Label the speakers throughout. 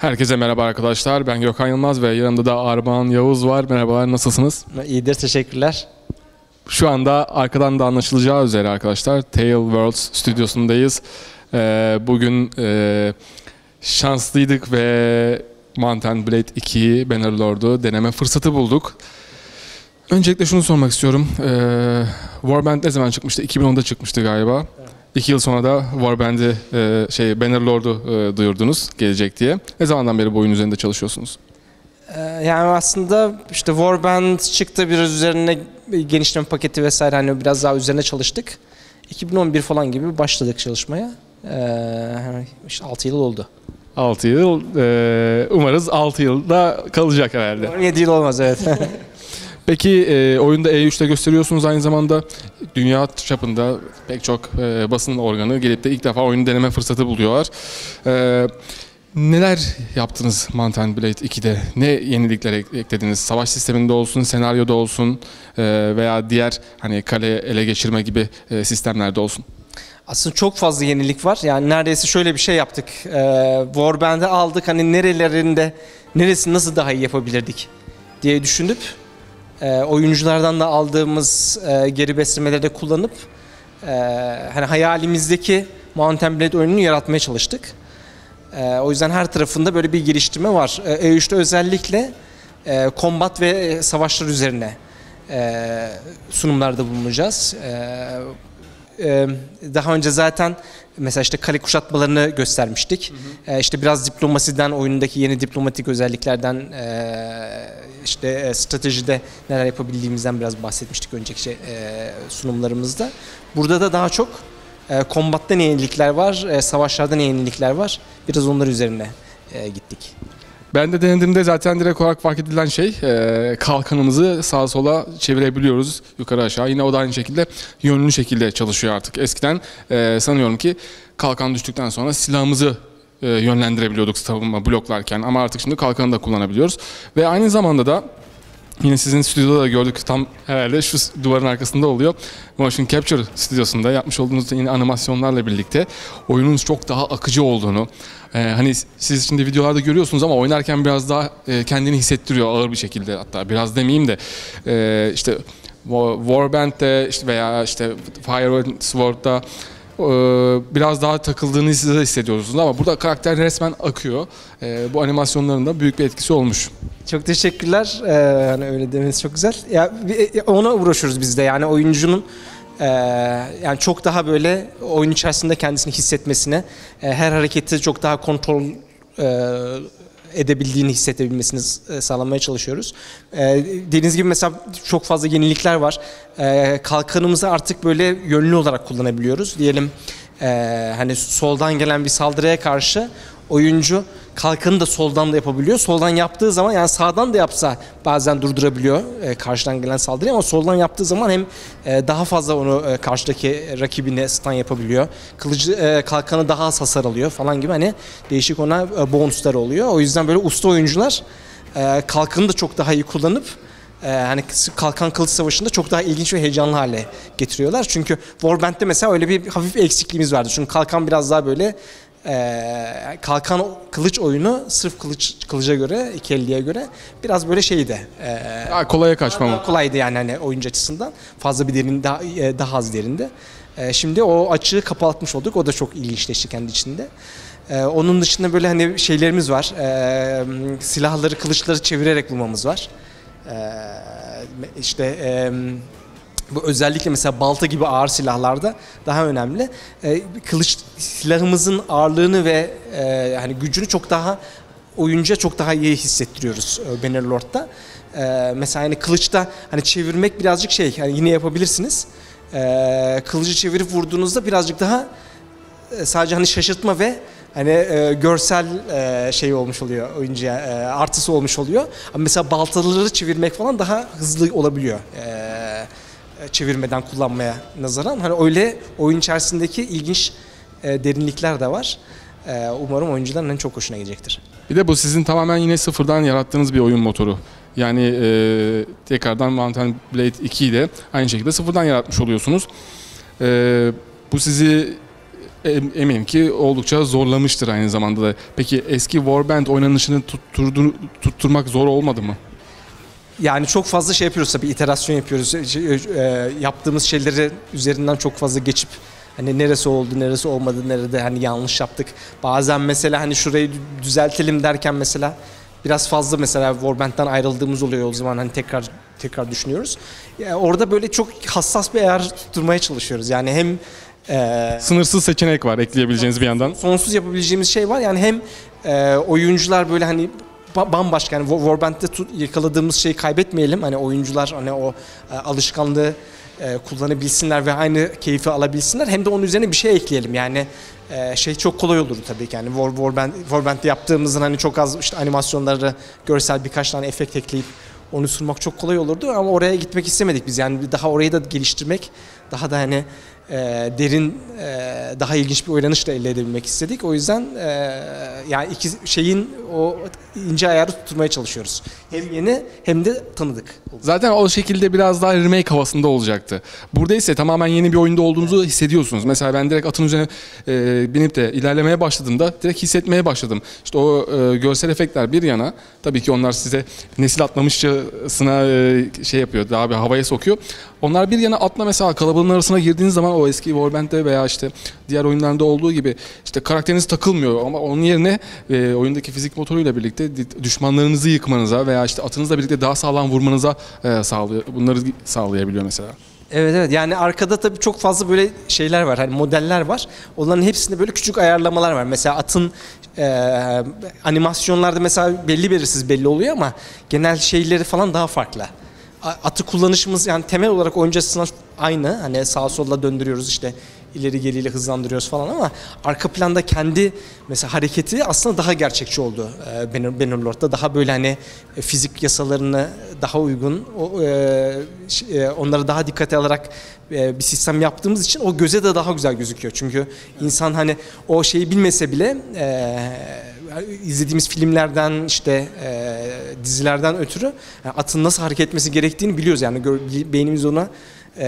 Speaker 1: Herkese merhaba arkadaşlar. Ben Gökhan Yılmaz ve yanımda da Armağan Yavuz var. Merhabalar, nasılsınız?
Speaker 2: İyidir, teşekkürler.
Speaker 1: Şu anda arkadan da anlaşılacağı üzere arkadaşlar Tale Worlds stüdyosundayız. Ee, bugün e, şanslıydık ve Mountain Blade 2'yi Bannerlord'u deneme fırsatı bulduk. Öncelikle şunu sormak istiyorum. Ee, Warband ne zaman çıkmıştı? 2010'da çıkmıştı galiba. İki yıl sonra da Warband'i, e, şey Bannerlord'u e, duyurdunuz gelecek diye. Ne zamandan beri bu oyun üzerinde çalışıyorsunuz?
Speaker 2: Ee, Yani aslında işte Warband çıktı biraz üzerine genişleme paketi vesaire hani biraz daha üzerine çalıştık. 2011 falan gibi başladık çalışmaya. Ee, işte 6 yıl oldu.
Speaker 1: 6 yıl. e, umarız 6 yılda kalacak herhalde.
Speaker 2: 7 yıl olmaz evet.
Speaker 1: Peki e, oyunda E3'te gösteriyorsunuz aynı zamanda dünya çapında pek çok e, basın organı gelip de ilk defa oyunu deneme fırsatı buluyorlar. E, neler yaptınız Mountain Blade 2'de? Ne yenilikler ek- eklediniz? Savaş sisteminde olsun, senaryoda olsun e, veya diğer hani kale ele geçirme gibi e, sistemlerde olsun.
Speaker 2: Aslında çok fazla yenilik var. Yani neredeyse şöyle bir şey yaptık. Ee, Warband'i aldık hani nerelerinde neresini nasıl daha iyi yapabilirdik diye düşünüp e, oyunculardan da aldığımız e, geri beslemeleri de kullanıp e, hani hayalimizdeki Mountain Blade oyununu yaratmaya çalıştık. E, o yüzden her tarafında böyle bir geliştirme var. E, E3'te özellikle e, kombat ve e, savaşlar üzerine e, sunumlarda bulunacağız. E, ee, daha önce zaten mesela işte kale kuşatmalarını göstermiştik. Ee, işte biraz diplomasiden, oyundaki yeni diplomatik özelliklerden, ee, işte e, stratejide neler yapabildiğimizden biraz bahsetmiştik önceki şey, ee, sunumlarımızda. Burada da daha çok e, kombatta ne yenilikler var, e, savaşlarda ne yenilikler var. Biraz onlar üzerine e, gittik.
Speaker 1: Ben de denediğimde zaten direkt olarak fark edilen şey e, kalkanımızı sağa sola çevirebiliyoruz yukarı aşağı. Yine o da aynı şekilde yönlü şekilde çalışıyor artık. Eskiden e, sanıyorum ki kalkan düştükten sonra silahımızı e, yönlendirebiliyorduk savunma bloklarken ama artık şimdi kalkanı da kullanabiliyoruz. Ve aynı zamanda da Yine sizin stüdyoda da gördük tam herhalde şu duvarın arkasında oluyor. Motion Capture stüdyosunda yapmış olduğunuz yine animasyonlarla birlikte oyunun çok daha akıcı olduğunu, e, hani siz şimdi videolarda görüyorsunuz ama oynarken biraz daha e, kendini hissettiriyor ağır bir şekilde hatta biraz demeyeyim de e, işte Wa- Warband'de işte veya işte Fire and Sword'da biraz daha takıldığını siz de hissediyorsunuz ama burada karakter resmen akıyor. E, bu animasyonların da büyük bir etkisi olmuş.
Speaker 2: Çok teşekkürler. Ee, hani öyle demeniz çok güzel. Ya bir- e, ona uğraşıyoruz biz de. Yani oyuncunun e, yani çok daha böyle oyun içerisinde kendisini hissetmesine, e, her hareketi çok daha kontrol e, edebildiğini hissedebilmesini e, sağlamaya çalışıyoruz. E, dediğiniz gibi mesela çok fazla yenilikler var. E, kalkanımızı artık böyle yönlü olarak kullanabiliyoruz. Diyelim e, hani soldan gelen bir saldırıya karşı oyuncu kalkanı da soldan da yapabiliyor. Soldan yaptığı zaman yani sağdan da yapsa bazen durdurabiliyor e, karşıdan gelen saldırıyı ama soldan yaptığı zaman hem e, daha fazla onu e, karşıdaki rakibine stun yapabiliyor. Kılıcı e, kalkanı daha az hasar alıyor falan gibi hani değişik ona e, bonuslar oluyor. O yüzden böyle usta oyuncular e, kalkanı da çok daha iyi kullanıp e, hani kalkan kılıç savaşında çok daha ilginç ve heyecanlı hale getiriyorlar. Çünkü Warband'de mesela öyle bir hafif eksikliğimiz vardı. Çünkü kalkan biraz daha böyle e, kalkan kılıç oyunu sırf kılıç kılıca göre, iki elliye göre biraz böyle şeydi. E,
Speaker 1: Daha kolaya kaçma mı?
Speaker 2: kolaydı yani hani oyuncu açısından. Fazla bir derin daha, e, daha az derinde. E, şimdi o açığı kapatmış olduk. O da çok ilginçleşti kendi içinde. E, onun dışında böyle hani şeylerimiz var. E, silahları, kılıçları çevirerek bulmamız var. E, işte bu özellikle mesela balta gibi ağır silahlarda daha önemli. E, kılıç silahımızın ağırlığını ve e, hani gücünü çok daha oyuncuya çok daha iyi hissettiriyoruz e, Bannerlord'da. E, mesela hani kılıçta hani çevirmek birazcık şey hani yine yapabilirsiniz. E, kılıcı çevirip vurduğunuzda birazcık daha e, sadece hani şaşırtma ve hani e, görsel e, şey olmuş oluyor oyuncuya e, artısı olmuş oluyor. Ama mesela baltaları çevirmek falan daha hızlı olabiliyor. E, e, çevirmeden kullanmaya nazaran hani öyle oyun içerisindeki ilginç e, derinlikler de var. E, umarım oyuncuların en çok hoşuna gidecektir.
Speaker 1: Bir de bu sizin tamamen yine sıfırdan yarattığınız bir oyun motoru. Yani e, tekrardan Mountain Blade 2'yi de aynı şekilde sıfırdan yaratmış oluyorsunuz. E, bu sizi Eminim ki oldukça zorlamıştır aynı zamanda da. Peki eski Warband oynanışını tutturdu, tutturmak zor olmadı mı?
Speaker 2: Yani çok fazla şey yapıyoruz tabii iterasyon yapıyoruz. E, yaptığımız şeyleri üzerinden çok fazla geçip hani neresi oldu, neresi olmadı, nerede hani yanlış yaptık. Bazen mesela hani şurayı düzeltelim derken mesela biraz fazla mesela Warband'den ayrıldığımız oluyor o zaman hani tekrar tekrar düşünüyoruz. Yani orada böyle çok hassas bir ayar tutturmaya çalışıyoruz. Yani hem e,
Speaker 1: Sınırsız seçenek var ekleyebileceğiniz bir yandan.
Speaker 2: sonsuz yapabileceğimiz şey var. Yani hem e, oyuncular böyle hani ba- bambaşka yani War- Warband'de tut, yakaladığımız şeyi kaybetmeyelim. Hani oyuncular hani o e, alışkanlığı e, kullanabilsinler ve aynı keyfi alabilsinler. Hem de onun üzerine bir şey ekleyelim. Yani e, şey çok kolay olur tabii ki. Yani War, Warband, Warband'de yaptığımızın hani çok az işte animasyonları, görsel birkaç tane efekt ekleyip onu sunmak çok kolay olurdu ama oraya gitmek istemedik biz. Yani daha orayı da geliştirmek, daha da hani e, derin, e, daha ilginç bir oynanış da elde edebilmek istedik. O yüzden e, yani iki şeyin o ince ayarı tutturmaya çalışıyoruz. Hem yeni hem de tanıdık.
Speaker 1: Zaten o şekilde biraz daha remake havasında olacaktı. Burada ise tamamen yeni bir oyunda olduğunuzu hissediyorsunuz. Mesela ben direkt atın üzerine e, binip de ilerlemeye başladığımda direkt hissetmeye başladım. İşte o e, görsel efektler bir yana tabii ki onlar size nesil atlamışçasına e, şey yapıyor. Daha bir havaya sokuyor. Onlar bir yana atla mesela kalabalığın arasına girdiğiniz zaman o eski Warband'de veya işte diğer oyunlarda olduğu gibi işte karakteriniz takılmıyor ama onun yerine e, oyundaki fizik motoruyla birlikte düşmanlarınızı yıkmanıza veya işte atınızla birlikte daha sağlam vurmanıza e, sağlıyor. Bunları sağlayabiliyor mesela.
Speaker 2: Evet evet yani arkada tabii çok fazla böyle şeyler var hani modeller var. Onların hepsinde böyle küçük ayarlamalar var. Mesela atın e, animasyonlarda mesela belli belirsiz belli oluyor ama genel şeyleri falan daha farklı. Atı kullanışımız yani temel olarak oyuncu açısından aynı. Hani sağa sola döndürüyoruz işte ileri geriyle hızlandırıyoruz falan ama arka planda kendi mesela hareketi aslında daha gerçekçi oldu e, Banner- Bannerlord'da. Daha böyle hani e, fizik yasalarına daha uygun, o, e, e, onları daha dikkate alarak e, bir sistem yaptığımız için o göze de daha güzel gözüküyor. Çünkü insan hani o şeyi bilmese bile e, izlediğimiz filmlerden işte e, dizilerden ötürü yani atın nasıl hareket etmesi gerektiğini biliyoruz yani Gör- beynimiz ona e,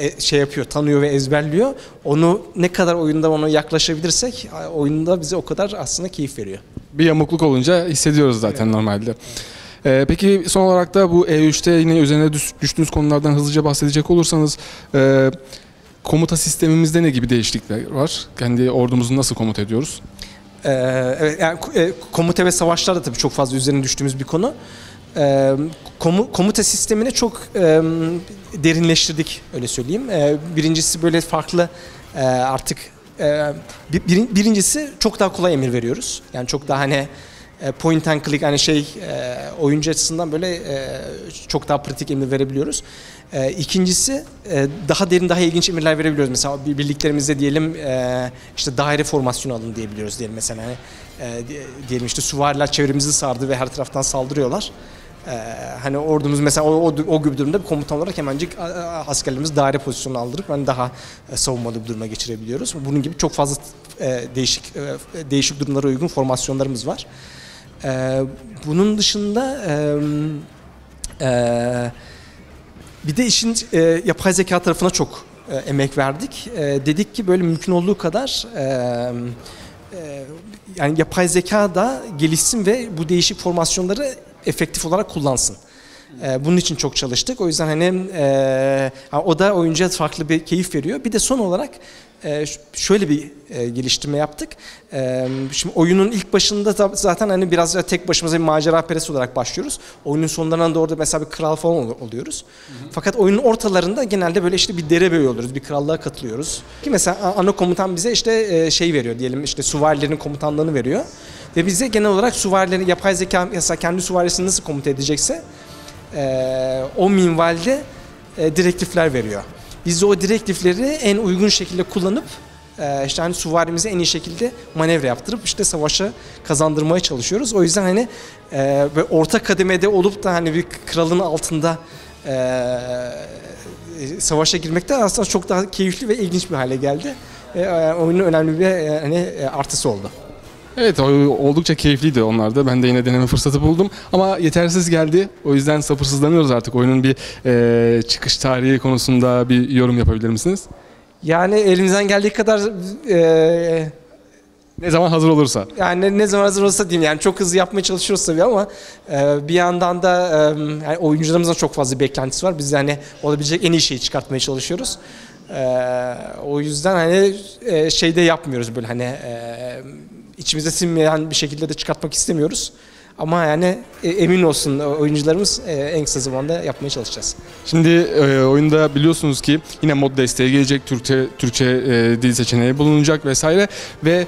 Speaker 2: e, şey yapıyor, tanıyor ve ezberliyor. Onu ne kadar oyunda ona yaklaşabilirsek oyunda bize o kadar aslında keyif veriyor.
Speaker 1: Bir yamukluk olunca hissediyoruz zaten normalde. E, peki son olarak da bu E3'te yine üzerine düş- düştüğünüz konulardan hızlıca bahsedecek olursanız e, komuta sistemimizde ne gibi değişiklikler var? Kendi ordumuzu nasıl komuta ediyoruz?
Speaker 2: Ee, evet, yani e, komuta ve savaşlar da tabii çok fazla üzerine düştüğümüz bir konu. Ee, komu, komuta sistemini çok e, derinleştirdik öyle söyleyeyim. Ee, birincisi böyle farklı e, artık e, bir- birin- birincisi çok daha kolay emir veriyoruz. Yani çok daha hani point and click hani şey e, oyuncu açısından böyle e, çok daha pratik emir verebiliyoruz. E, ikincisi e, daha derin daha ilginç emirler verebiliyoruz. Mesela bir- birliklerimizde diyelim e, işte daire formasyonu alın diyebiliyoruz diyelim mesela. Hani, e, di- diyelim işte süvariler çevremizi sardı ve her taraftan saldırıyorlar. E, hani ordumuz mesela o, o, o gibi durumda bir komutan olarak hemencik a- a- askerlerimizi daire pozisyonuna aldırıp hani daha e, savunmalı bir duruma geçirebiliyoruz. Bunun gibi çok fazla e, değişik e, değişik durumlara uygun formasyonlarımız var. Ee, bunun dışında e, e, bir de işin e, yapay zeka tarafına çok e, emek verdik. E, dedik ki böyle mümkün olduğu kadar e, e, yani yapay zeka da gelişsin ve bu değişik formasyonları efektif olarak kullansın. E, bunun için çok çalıştık. O yüzden hani e, o da oyuncuya farklı bir keyif veriyor. Bir de son olarak e, şöyle bir e, geliştirme yaptık. E, şimdi oyunun ilk başında da zaten hani biraz da tek başımıza bir macera perest olarak başlıyoruz. Oyunun sonlarına doğru da mesela bir kral falan ol- oluyoruz. Fakat oyunun ortalarında genelde böyle işte bir derebey oluyoruz. Bir krallığa katılıyoruz. Ki mesela ana komutan bize işte e, şey veriyor diyelim işte süvarilerin komutanlığını veriyor. Ve bize genel olarak süvarilerin yapay zeka mesela kendi süvarisini nasıl komuta edecekse e, o minvalde e, direktifler veriyor. Biz de o direktifleri en uygun şekilde kullanıp e, işte hani süvarimizi en iyi şekilde manevra yaptırıp işte savaşa kazandırmaya çalışıyoruz. O yüzden hani e, orta kademede olup da hani bir kralın altında e, e, savaşa girmek de aslında çok daha keyifli ve ilginç bir hale geldi. E, oyunun önemli bir e, hani e, artısı oldu.
Speaker 1: Evet oldukça keyifliydi onlar da. Ben de yine deneme fırsatı buldum. Ama yetersiz geldi. O yüzden sabırsızlanıyoruz artık. Oyunun bir e, çıkış tarihi konusunda bir yorum yapabilir misiniz?
Speaker 2: Yani elimizden geldiği kadar e,
Speaker 1: Ne zaman hazır olursa.
Speaker 2: yani ne zaman hazır olsa diyeyim yani çok hızlı yapmaya çalışıyoruz tabii ama e, bir yandan da e, yani oyuncularımızın çok fazla beklentisi var. Biz de hani olabilecek en iyi şeyi çıkartmaya çalışıyoruz. E, o yüzden hani e, şeyde yapmıyoruz böyle hani e, içimize sinmeyen bir şekilde de çıkartmak istemiyoruz. Ama yani e, emin olsun oyuncularımız e, en kısa zamanda yapmaya çalışacağız.
Speaker 1: Şimdi e, oyunda biliyorsunuz ki yine mod desteği gelecek, Türkçe Türkçe e, dil seçeneği bulunacak vesaire ve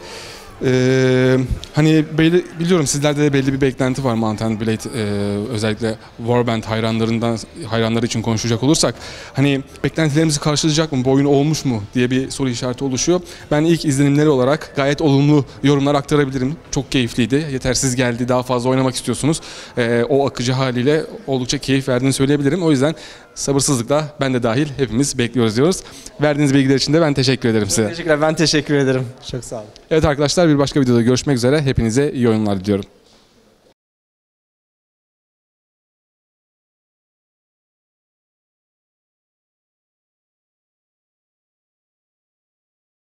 Speaker 1: e, hani belli, biliyorum sizlerde de belli bir beklenti var Mount and Blade e, özellikle Warband hayranlarından hayranları için konuşacak olursak hani beklentilerimizi karşılayacak mı bu oyun olmuş mu diye bir soru işareti oluşuyor. Ben ilk izlenimleri olarak gayet olumlu yorumlar aktarabilirim. Çok keyifliydi. Yetersiz geldi. Daha fazla oynamak istiyorsunuz. E, o akıcı haliyle oldukça keyif verdiğini söyleyebilirim. O yüzden sabırsızlıkla ben de dahil hepimiz bekliyoruz diyoruz. Verdiğiniz bilgiler için de ben teşekkür ederim size.
Speaker 2: Teşekkürler. Ben teşekkür ederim. Çok sağ olun.
Speaker 1: Evet arkadaşlar bir başka videoda görüşmek üzere. Hepinize iyi oyunlar diliyorum.